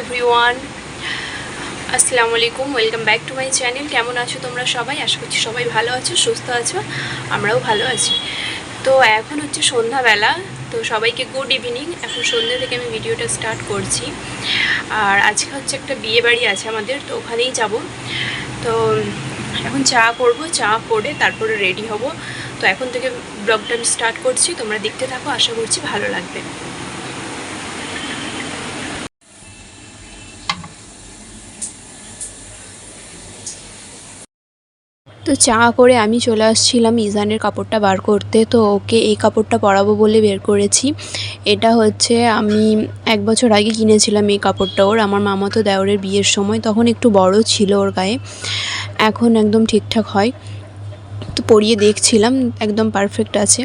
Everyone আসসালামু আলাইকুম welcome back to my channel কেমন আছো তোমরা সবাই? আশা করছি সবাই ভালো আছো, সুস্থ আছো, আমরাও ভালো আছি। তো এখন হচ্ছে সন্ধ্যাবেলা, তো সবাইকে গুড ইভিনিং এখন সন্ধ্যা থেকে আমি ভিডিওটা স্টার্ট করছি। আর আজকে হচ্ছে একটা বিয়ে বাড়ি আছে আমাদের, তো ওখানেই যাব। তো এখন চা করব, চা করে তারপরে রেডি হব। তো এখন থেকে ব্লগটা আমি স্টার্ট করছি। তোমরা দেখতে থাকো, আশা করছি ভালো লাগবে। তো চা করে আমি চলে আসছিলাম ইজানের কাপড়টা বার করতে। তো ওকে এই কাপড়টা পরাবো বলে বের করেছি। এটা হচ্ছে আমি এক বছর আগে কিনেছিলাম এই কাপড়টা ওর। আমার মামাতো দেওরের বিয়ের সময়, তখন একটু বড় ছিল ওর গায়ে। এখন একদম ঠিকঠাক হয়। তো পরিয়ে দেখছিলাম, একদম পারফেক্ট আছে।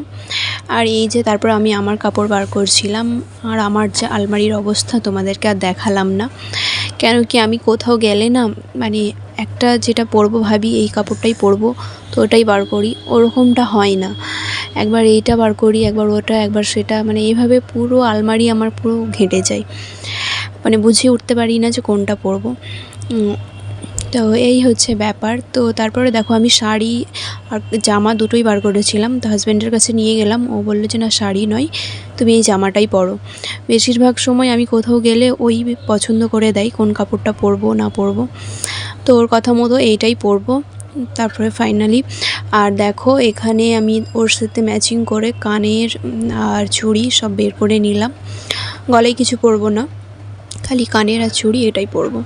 আর এই যে তারপর আমি আমার কাপড় বার করছিলাম। আর আমার যে আলমারির অবস্থা তোমাদেরকে আর দেখালাম না। কেন কি আমি কোথাও গেলে না মানে একটা যেটা পরবো ভাবি, এই কাপড়টাই পরবো, তো ওটাই বার করি। ওরকমটা হয় না। একবার এইটা বার করি, একবার ওটা, একবার সেটা মানে এইভাবে পুরো আলমারি আমার পুরো ঘেঁটে যায়। মানে বুঝে উঠতে পারি না যে কোনটা পরবো। তো এই হচ্ছে ব্যাপার। তো তারপরে দেখো আমি শাড়ি আর জামা দুটোই বার করেছিলাম। তো হাজব্যান্ডের কাছে নিয়ে গেলাম। ও বলল যে, না, শাড়ি নয়, তুমি এই জামাটাই পরো। বেশিরভাগ সময় আমি কোথাও গেলে ওই পছন্দ করে দেয় কোন কাপড়টা পরবো, না পরবো। তো ওর কথা মতো এইটাই পরবো। তারপরে ফাইনালি আর দেখো এখানে আমি ওর সাথে ম্যাচিং করে কানের আর চুড়ি সব বের করে নিলাম। গলায় কিছু পরবো না খালি কানের আর চুড়ি এটাই পরবো।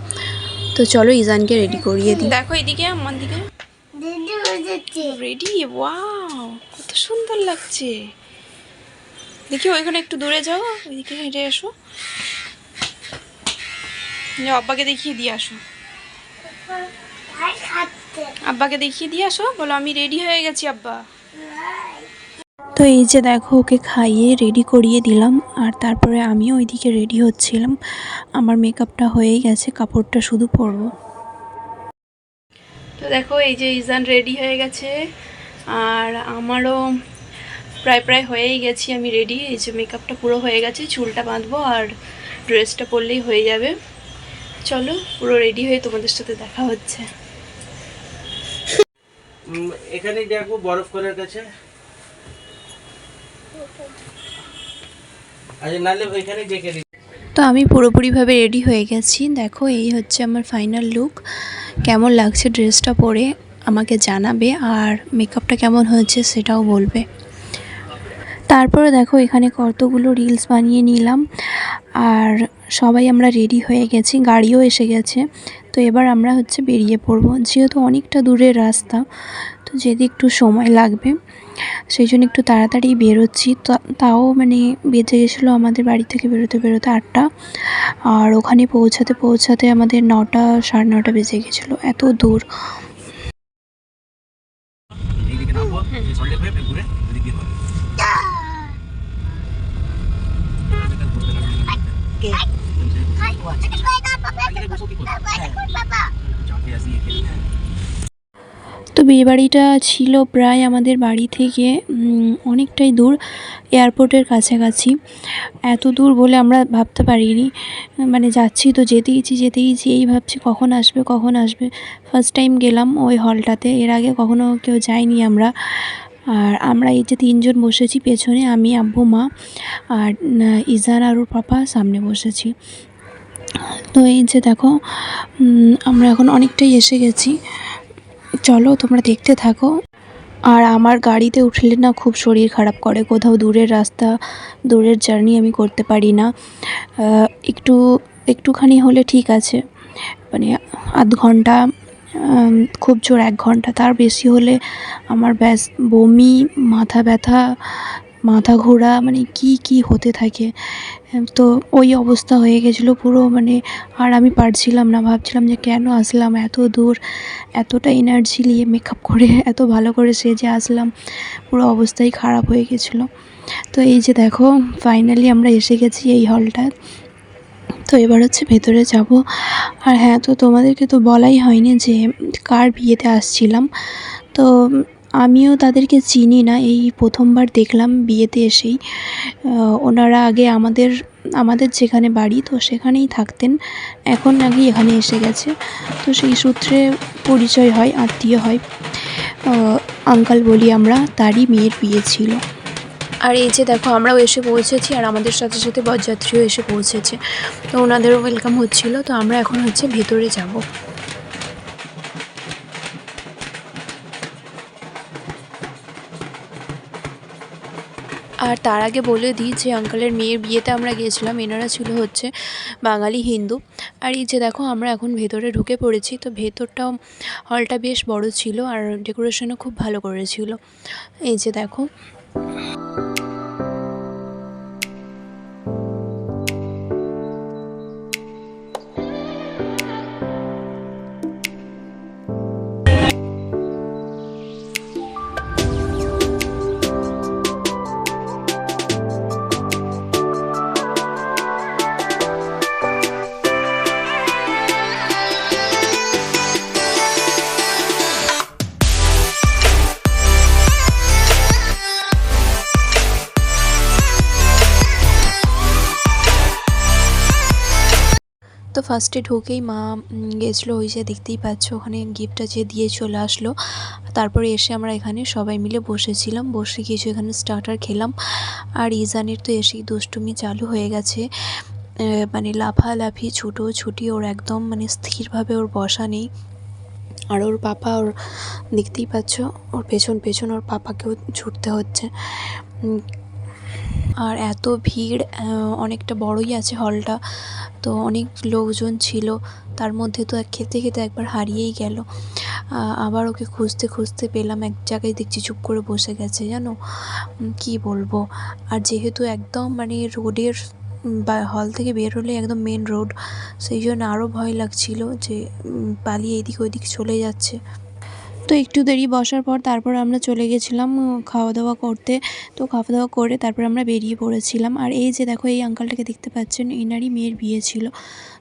তো চলো ইজানকে রেডি করিয়ে দিই। দেখো এদিকে আমার দিকে। রেডি ওয়াও কত সুন্দর লাগছে। দেখি ওইখানে একটু দূরে যাও ওইদিকে হেঁটে এসো যাও, আব্বাকে দেখিয়ে দিয়ে আসো। আব্বাকে দেখিয়ে দিয়ে আসো। বলো আমি রেডি হয়ে গেছি আব্বা। তো এই যে দেখো ওকে খাইয়ে রেডি করিয়ে দিলাম আর তারপরে আমিও ওইদিকে রেডি হচ্ছিলাম। আমার মেকআপটা হয়েই গেছে কাপড়টা শুধু পরবো। তো দেখো এই যে ইজান রেডি হয়ে গেছে আর আমারও প্রায় প্রায় হয়েই গেছি আমি রেডি এই যে মেকআপটা পুরো হয়ে গেছে চুলটা বাঁধবো আর ড্রেসটা পরলেই হয়ে যাবে। চলো পুরো রেডি হয়ে তোমাদের সাথে দেখা হচ্ছে। এখানে দেখো বরফ করার কাছে। আচ্ছা ওইখানে ডেকে তো আমি পুরোপুরিভাবে রেডি হয়ে গেছি। দেখো এই হচ্ছে আমার ফাইনাল লুক কেমন লাগছে ড্রেসটা পরে আমাকে জানাবে। আর মেকআপটা কেমন হয়েছে সেটাও বলবে। তারপরে দেখো এখানে কতগুলো রিলস বানিয়ে নিলাম। আর সবাই আমরা রেডি হয়ে গেছি, গাড়িও এসে গেছে। তো এবার আমরা হচ্ছে বেরিয়ে পড়ব, যেহেতু অনেকটা দূরের রাস্তা, তো যেতে একটু সময় লাগবে। সেই জন্য একটু তাড়াতাড়ি বেরোচ্ছি। তাও মানে বেঁচে গেছিল আমাদের বাড়ি থেকে বেরোতে বেরোতে আটটা। আর ওখানে পৌঁছাতে পৌঁছাতে আমাদের নটা, সাড়ে নটা বেজে গেছিল, এত দূর এদিকে হবে চাপে আসি এখানে তো বিয়েবাড়িটা ছিল প্রায় আমাদের বাড়ি থেকে অনেকটাই দূর, এয়ারপোর্টের কাছাকাছি। এত দূর বলে আমরা ভাবতে পারিনি। মানে যাচ্ছি তো যেতেইছি যেতেইছি এই ভাবছি কখন আসবে কখন আসবে। ফার্স্ট টাইম গেলাম ওই হলটাতে এর আগে কখনো কেউ যাইনি আমরা। আর আমরা এই যে তিনজন বসেছি, পেছনে আমি, আব্বু, মা, আর ইজান আর ওর পাপা সামনে বসেছি। তো এই যে দেখো আমরা এখন অনেকটাই এসে গেছি। চলো তোমরা দেখতে থাকো। আর আমার গাড়িতে উঠলে না খুব শরীর খারাপ করে। কোথাও দূরের রাস্তা, দূরের জার্নি আমি করতে পারি না। একটু, একটুখানি হলে ঠিক আছে। মানে আধ ঘণ্টা খুব জোর এক ঘণ্টা। তার বেশি হলে আমার ব্যাস বমি, মাথা ব্যথা মাথা ঘোরা মানে কি কি হতে থাকে? তো ওই অবস্থা হয়ে গেছিল পুরো মানে আর আমি পারছিলাম না। ভাবছিলাম যে কেন আসলাম? এত দূর, এতটা এনার্জি নিয়ে মেকআপ করে, এত ভালো করে সেজে আসলাম। পুরো অবস্থাই খারাপ হয়ে গেছিল। তো এই যে দেখো ফাইনালি আমরা এসে গেছি এই হলটা তো এবার হচ্ছে ভেতরে যাব। আর হ্যাঁ তো তোমাদেরকে তো বলাই হয়নি যে কার বিয়েতে আসছিলাম। তো আমিও তাদেরকে চিনি না। এই প্রথমবার দেখলাম বিয়েতে এসেই। ওনারা আগে আমাদের আমাদের যেখানে বাড়ি, তো সেখানেই থাকতেন। এখন নাকি এখানে এসে গেছে। তো সেই সূত্রে পরিচয় হয়, আত্মীয় হয়। আঙ্কাল বলি আমরা, তারই মেয়ের বিয়ে ছিল। আর এই যে দেখো, আমরাও এসে পৌঁছেছি, আর আমাদের সাথে সাথে বরযাত্রীও এসে পৌঁছেছে। তো ওনাদেরও ওয়েলকাম হচ্ছিল, তো আমরা এখন হচ্ছে ভেতরে যাব। আর তার আগে বলে দিই যে আঙ্কালের মেয়ের বিয়েতে আমরা গিয়েছিলাম, এনারা ছিল হচ্ছে বাঙালি হিন্দু। আর এই যে দেখো, আমরা এখন ভেতরে ঢুকে পড়েছি, তো ভেতরটাও হলটা বেশ বড় ছিল আর ডেকোরেশনও খুব ভালো করেছিল। এই যে দেখো। ফার্স্টে ঢুকেই মা গেছিল ওই যে দেখতেই পাচ্ছ, ওখানে গিফটটা যে দিয়ে চলে আসলো। তারপরে এসে আমরা এখানে সবাই মিলে বসেছিলাম, বসে কিছু এখানে স্টার্টার খেলাম। আর ইজানের তো এসেই দুষ্টুমি চালু হয়ে গেছে। মানে লাফালাফি, ছুটো ছুটি, ওর একদম মানে স্থিরভাবে ওর বসা নেই। আর ওর পাপা ওর, দেখতেই পাচ্ছ, ওর পেছন পেছন ওর পাপাকেও ছুটতে হচ্ছে। আর এত ভিড় অনেকটা বড়ই আছে হলটা। তো অনেক লোকজন ছিল, তার মধ্যে তো এক খেতে খেতে একবার হারিয়েই গেল। আবার ওকে খুঁজতে খুঁজতে পেলাম, এক জায়গায় দেখছি চুপ করে বসে গেছে, জানো? কী বলব? আর যেহেতু একদম মানে রোডের বা, হল থেকে বের হলে একদম মেন রোড সেই জন্য আরও ভয় লাগছিল যে পালিয়ে এদিক ওইদিক চলে যাচ্ছে। তো একটু দেরি বসার পর তারপর আমরা চলে গেছিলাম খাওয়া দাওয়া করতে। তো খাওয়া দাওয়া করে তারপর আমরা বেরিয়ে পড়েছিলাম। আর এই যে দেখো, এই আঙ্কালটাকে দেখতে পাচ্ছেন, এনারই মেয়ের বিয়ে ছিল।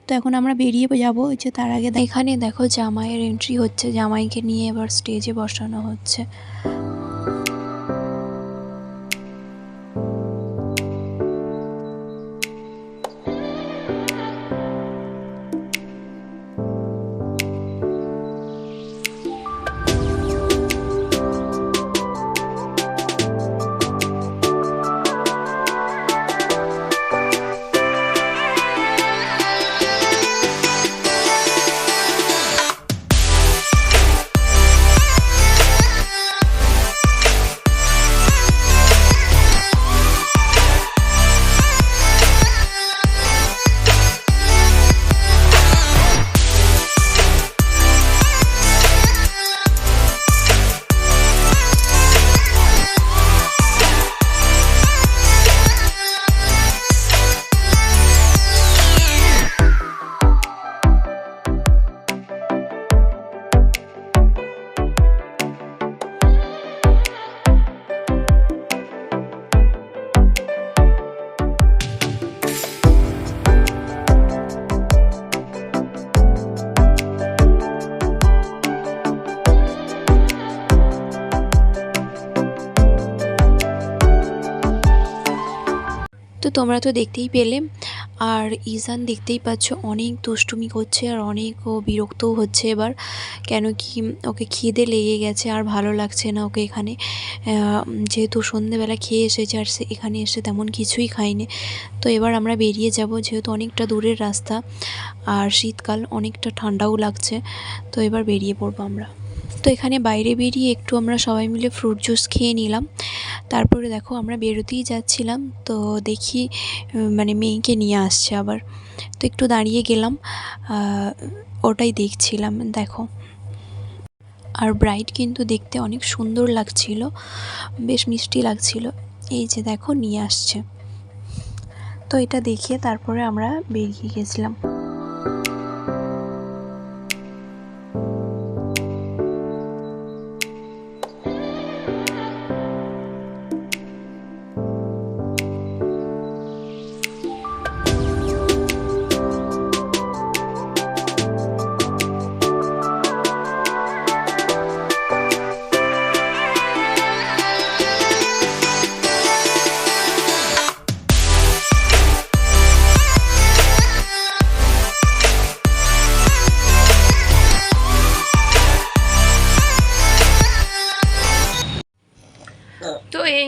তো এখন আমরা বেরিয়ে যাব যে তার আগে এখানে দেখো জামাইয়ের এন্ট্রি হচ্ছে। জামাইকে নিয়ে এবার স্টেজে বসানো হচ্ছে। তোমরা তো দেখতেই পেলে। আর ইজান দেখতেই পাচ্ছ, অনেক দুষ্টুমি করছে আর অনেক ও বিরক্তও হচ্ছে এবার। কেন কি ওকে খিদে লেগে গেছে আর ভালো লাগছে না ওকে এখানে। যেহেতু সন্ধেবেলা খেয়ে এসেছে আর সে এখানে এসে তেমন কিছুই খায়নি। তো এবার আমরা বেরিয়ে যাব, যেহেতু অনেকটা দূরের রাস্তা। আর শীতকাল অনেকটা ঠান্ডাও লাগছে। তো এবার বেরিয়ে পড়ব আমরা। তো এখানে বাইরে বেরিয়ে একটু আমরা সবাই মিলে ফ্রুট জুস খেয়ে নিলাম। তারপরে দেখো আমরা বেরোতেই যাচ্ছিলাম, তো দেখি মানে মেয়েকে নিয়ে আসছে আবার। তো একটু দাঁড়িয়ে গেলাম ওটাই দেখছিলাম, দেখো। আর ব্রাইড কিন্তু দেখতে অনেক সুন্দর লাগছিল, বেশ মিষ্টি লাগছিল। এই যে দেখো, নিয়ে আসছে। তো এটা দেখে তারপরে আমরা বেরিয়ে গেছিলাম।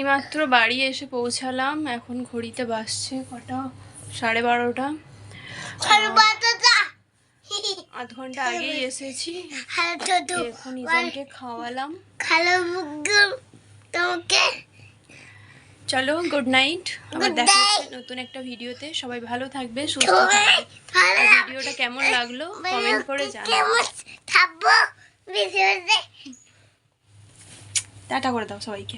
মাত্র বাড়ি এসে পৌঁছালাম। এখন ঘড়িতে বাসছে কটা? সাড়ে বারোটা। আধ ঘণ্টা আগেই এসেছি। এখন ইজানকে খাওয়ালাম। তোমাকে? চলো গুড নাইট আবার Good দেখা নতুন একটা ভিডিওতে। সবাই ভালো থাকবে সুস্থ থাকবে। ভিডিওটা কেমন লাগল কমেন্ট করে জানাও। কেমন টাটা করে দাও সবাইকে।